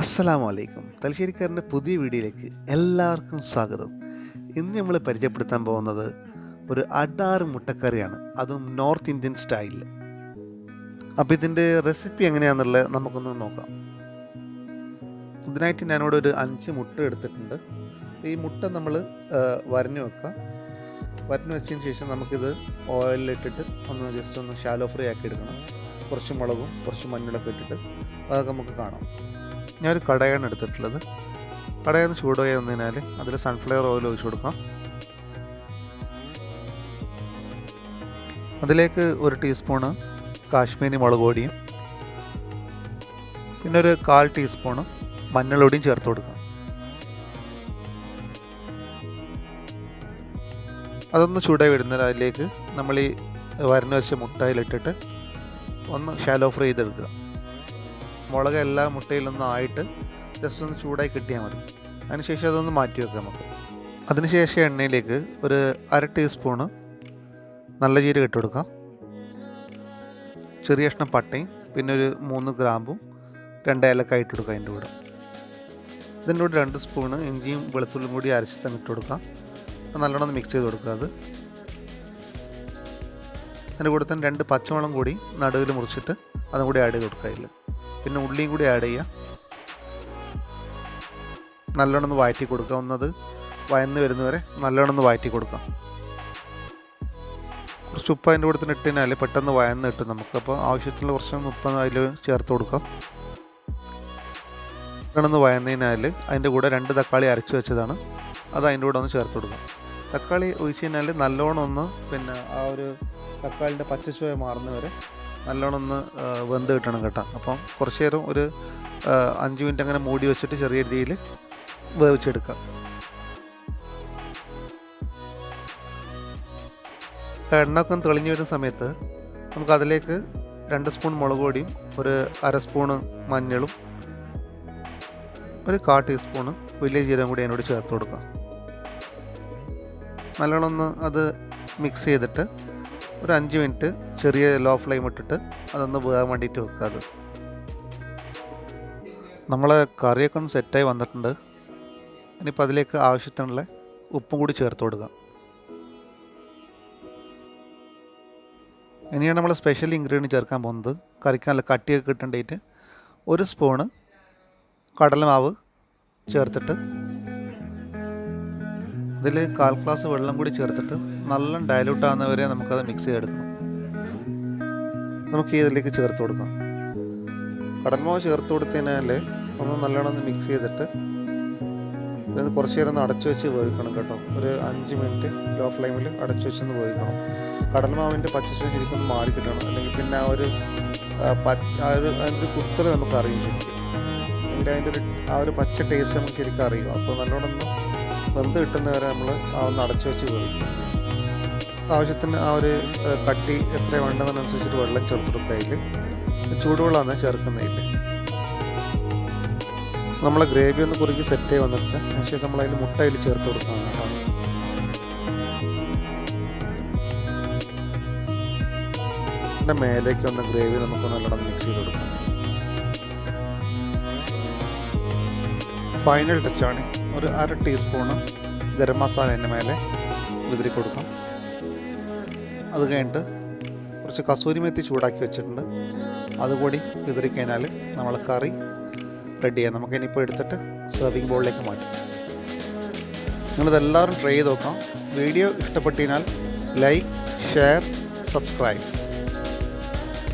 അസ്സലാമു അലൈക്കും തലശ്ശേരിക്കാരന്റെ പുതിയ വീഡിയോയിലേക്ക് എല്ലാവർക്കും സ്വാഗതം. ഇന്ന് നമ്മൾ പരിചയപ്പെടുത്താൻ പോകുന്നത് ഒരു അടാറ് മുട്ടക്കറിയാണ്. അതും നോർത്ത് ഇന്ത്യൻ സ്റ്റൈലിൽ. അപ്പോൾ ഇതിന്റെ റെസിപ്പി എങ്ങനെയാണെന്നുള്ളത് നമുക്കൊന്ന് നോക്കാം. ഇതിനായിട്ട് ഞാനിവിടെ ഒരു അഞ്ച് മുട്ട എടുത്തിട്ടുണ്ട്. ഈ മുട്ട നമ്മൾ വരഞ്ഞു വെക്കാം വരഞ്ഞു വെച്ചതിന് ശേഷം നമുക്കിത് ഓയിലിട്ടിട്ട് ഒന്ന് ജസ്റ്റ് ഒന്ന് ഷാലോ ഫ്രൈ ആക്കി എടുക്കണം. കുറച്ച് മുളകും കുറച്ച് മഞ്ഞളൊക്കെ ഇട്ടിട്ട് അതൊക്കെ നമുക്ക് കാണാം. ഞാനൊരു കടയാണ് എടുത്തിട്ടുള്ളത്. കടയിൽ നിന്ന് ചൂടായി വന്നതിനാൽ അതിൽ സൺഫ്ലവർ ഓയിൽ ഒഴിച്ചു കൊടുക്കാം. അതിലേക്ക് ഒരു ടീസ്പൂണ് കാശ്മീരി മുളക് പൊടിയും പിന്നെ ഒരു കാൽ ടീസ്പൂണ് മഞ്ഞൾപൊടിയും ചേർത്ത് കൊടുക്കാം. അതൊന്ന് ചൂടായി വരുന്നത് അതിലേക്ക് നമ്മൾ ഈ വരഞ്ഞു വെച്ച മുട്ടയിലിട്ടിട്ട് ഒന്ന് ഷാലോ ഫ്രൈ ചെയ്തെടുക്കുക. മുളക് എല്ലാ മുട്ടയിലൊന്നും ആയിട്ട് ജസ്റ്റ് ഒന്ന് ചൂടായി കിട്ടിയാൽ മതി. അതിനുശേഷം അതൊന്ന് മാറ്റി വെക്കാം നമുക്ക്. അതിനുശേഷം എണ്ണയിലേക്ക് ഒരു അര ടീസ്പൂണ് നല്ല ജീരകം ഇട്ട് കൊടുക്കാം. ചെറിയ കഷ്ണം പട്ടയും പിന്നെ ഒരു മൂന്ന് ഗ്രാമ്പും രണ്ട് ഏലക്കായ ഇട്ട് കൊടുക്കാം അതിന്റെ കൂടെ. ഇതിന്റെ കൂടെ രണ്ട് സ്പൂണ് ഇഞ്ചിയും വെളുത്തുള്ളിയും കൂടി അരച്ച് തന്നെ ഇട്ട് കൊടുക്കാം. നല്ലോണം മിക്സ് ചെയ്ത് കൊടുക്കുക അത്. അതിന്റെ കൂടെ തന്നെ രണ്ട് പച്ചമുളകും കൂടി നടുവിൽ മുറിച്ചിട്ട് അതും കൂടി ആഡ് ചെയ്ത് കൊടുക്കുക അതിൽ. പിന്നെ ഉള്ളിയും കൂടി ആഡ് ചെയ്യുക നല്ലോണം ഒന്ന് വഴറ്റി കൊടുക്കുക ഒന്നത് വയന്ന് വരുന്നവരെ നല്ലോണം ഒന്ന് വഴറ്റി കൊടുക്കാം. കുറച്ച് ഉപ്പ് അതിന്റെ കൂടെ തന്നെ ഇട്ട് കഴിഞ്ഞാൽ പെട്ടെന്ന് വയന്ന് കിട്ടും നമുക്ക്. അപ്പോൾ ആവശ്യത്തിലുള്ള കുറച്ച് ഉപ്പ് അതിൽ ചേർത്ത് കൊടുക്കാം. നല്ലോണം വയന്നതിനാൽ അതിന്റെ കൂടെ രണ്ട് തക്കാളി അരച്ച് വെച്ചതാണ്. അത് അതിന്റെ കൂടെ ഒന്ന് ചേർത്ത് കൊടുക്കാം. തക്കാളി ഒഴിച്ച് കഴിഞ്ഞാൽ നല്ലോണം ഒന്ന് പിന്നെ ആ ഒരു തക്കാളിന്റെ പച്ചച്ചുവ മാറുന്നവരെ നല്ലോണം ഒന്ന് വെന്ത് കിട്ടണം കേട്ടോ. അപ്പം കുറച്ച് നേരം ഒരു അഞ്ച് മിനിറ്റ് അങ്ങനെ മൂടി വെച്ചിട്ട് ചെറിയ രീതിയിൽ വേവിച്ചെടുക്കാം എണ്ണ ഒക്കെ ഒന്ന് തെളിഞ്ഞു വരുന്ന സമയത്ത് നമുക്ക് അതിലേക്ക് രണ്ട് സ്പൂൺ മുളക് പൊടിയും ഒരു അര സ്പൂണ് മഞ്ഞളും ഒരു കാ ടീസ്പൂണ് വലിയ ജീരകം കൂടി അതിനോട് ചേർത്ത് കൊടുക്കാം നല്ലോണം ഒന്ന് അത് മിക്സ് ചെയ്തിട്ട് ഒരു അഞ്ച് മിനിറ്റ് ചെറിയ ലോ ഫ്ലെയിം ഇട്ടിട്ട് അതൊന്ന് വേകാൻ വേണ്ടിയിട്ട് വെക്കുക അത്. നമ്മളെ കറിയൊക്കെ ഒന്ന് സെറ്റായി വന്നിട്ടുണ്ട്. ഇനിയിപ്പോൾ അതിലേക്ക് ആവശ്യത്തിനുള്ള ഉപ്പും കൂടി ചേർത്ത് കൊടുക്കാം. ഇനിയാണ് നമ്മൾ സ്പെഷ്യൽ ഇൻഗ്രീഡിയന്റ് ചേർക്കാൻ പോകുന്നത്. കറിക്ക് നല്ല കട്ടിയൊക്കെ കിട്ടേണ്ടിയിട്ട് ഒരു സ്പൂണ് കടലമാവ് ചേർത്തിട്ട് അതിൽ കാൽ ഗ്ലാസ് വെള്ളം കൂടി ചേർത്തിട്ട് നല്ല ഡയലൂട്ട് ആകുന്നവരെ നമുക്കത് മിക്സ് ചെയ്തെടുക്കണം. നമുക്ക് ഇതിലേക്ക് ചേർത്ത് കൊടുക്കാം. കടൽമാവ് ചേർത്ത് കൊടുത്തതിനാൽ ഒന്ന് നല്ലോണം ഒന്ന് മിക്സ് ചെയ്തിട്ട് ഇത് കുറച്ച് നേരം ഒന്ന് അടച്ചു വെച്ച് വേവിക്കണം കേട്ടോ. ഒരു അഞ്ച് മിനിറ്റ് ലോ ഫ്ലെയിമിൽ അടച്ചു വെച്ചൊന്ന് വേവിക്കണം. കടൽമാവിന്റെ പച്ചച്ചുവ ശരിക്കും മാറി കിട്ടണം. അല്ലെങ്കിൽ പിന്നെ ആ ഒരു പച്ച ആ ഒരു അതിന്റെ കുത്തൽ നമുക്ക് അറിയും ശരിക്കും. അതിന്റെ അതിന്റെ ഒരു ആ ഒരു പച്ച ടേസ്റ്റ് നമുക്ക് ശരിക്കും അറിയും. അപ്പോൾ നല്ലോണം ഒന്ന് വെന്ത് കിട്ടുന്നവരെ നമ്മൾ ആ ഒന്ന് അടച്ചു വെച്ച് വേവിക്കും ആവശ്യത്തിന് ആ ഒരു കട്ടി എത്ര വേണ്ടതിനനുസരിച്ചിട്ട് വെള്ളം ചേർത്ത് കൊടുക്കുക അതിൽ ചൂടുവെള്ളമാണ് ചേർക്കുന്നതിൽ നമ്മൾ ഗ്രേവി ഒന്ന് കുറുക്കി സെറ്റ് ആയി വന്നിട്ട് അതിനുശേഷം നമ്മൾ അതിൽ മുട്ട അതിൽ ചേർത്ത് കൊടുക്കണം കേട്ടോ. അതിന്റെ മേലേക്ക് വന്ന ഗ്രേവി നമുക്ക് നല്ലോണം മിക്സ് ചെയ്ത് കൊടുക്കാം. ഫൈനൽ ടച്ചാണ് ഒരു അര ടീസ്പൂണ് ഗരം മസാല അതിന്റെ മേലെ വിതറി കൊടുക്കാം. അത് കഴിഞ്ഞിട്ട് കുറച്ച് കസൂരി മെത്തി ചൂടാക്കി വെച്ചിട്ടുണ്ട്. അതുകൂടി വിതറി കഴിഞ്ഞാൽ നമ്മൾ കറി റെഡി ചെയ്യാം. നമുക്ക് ഇനിയിപ്പോൾ എടുത്തിട്ട് സെർവിങ് ബോളിലേക്ക് മാറ്റാം. നിങ്ങളിതെല്ലാവരും ട്രൈ ചെയ്ത് നോക്കാം വീഡിയോ ഇഷ്ടപ്പെട്ടതിനാൽ ലൈക്ക് ഷെയർ സബ്സ്ക്രൈബ്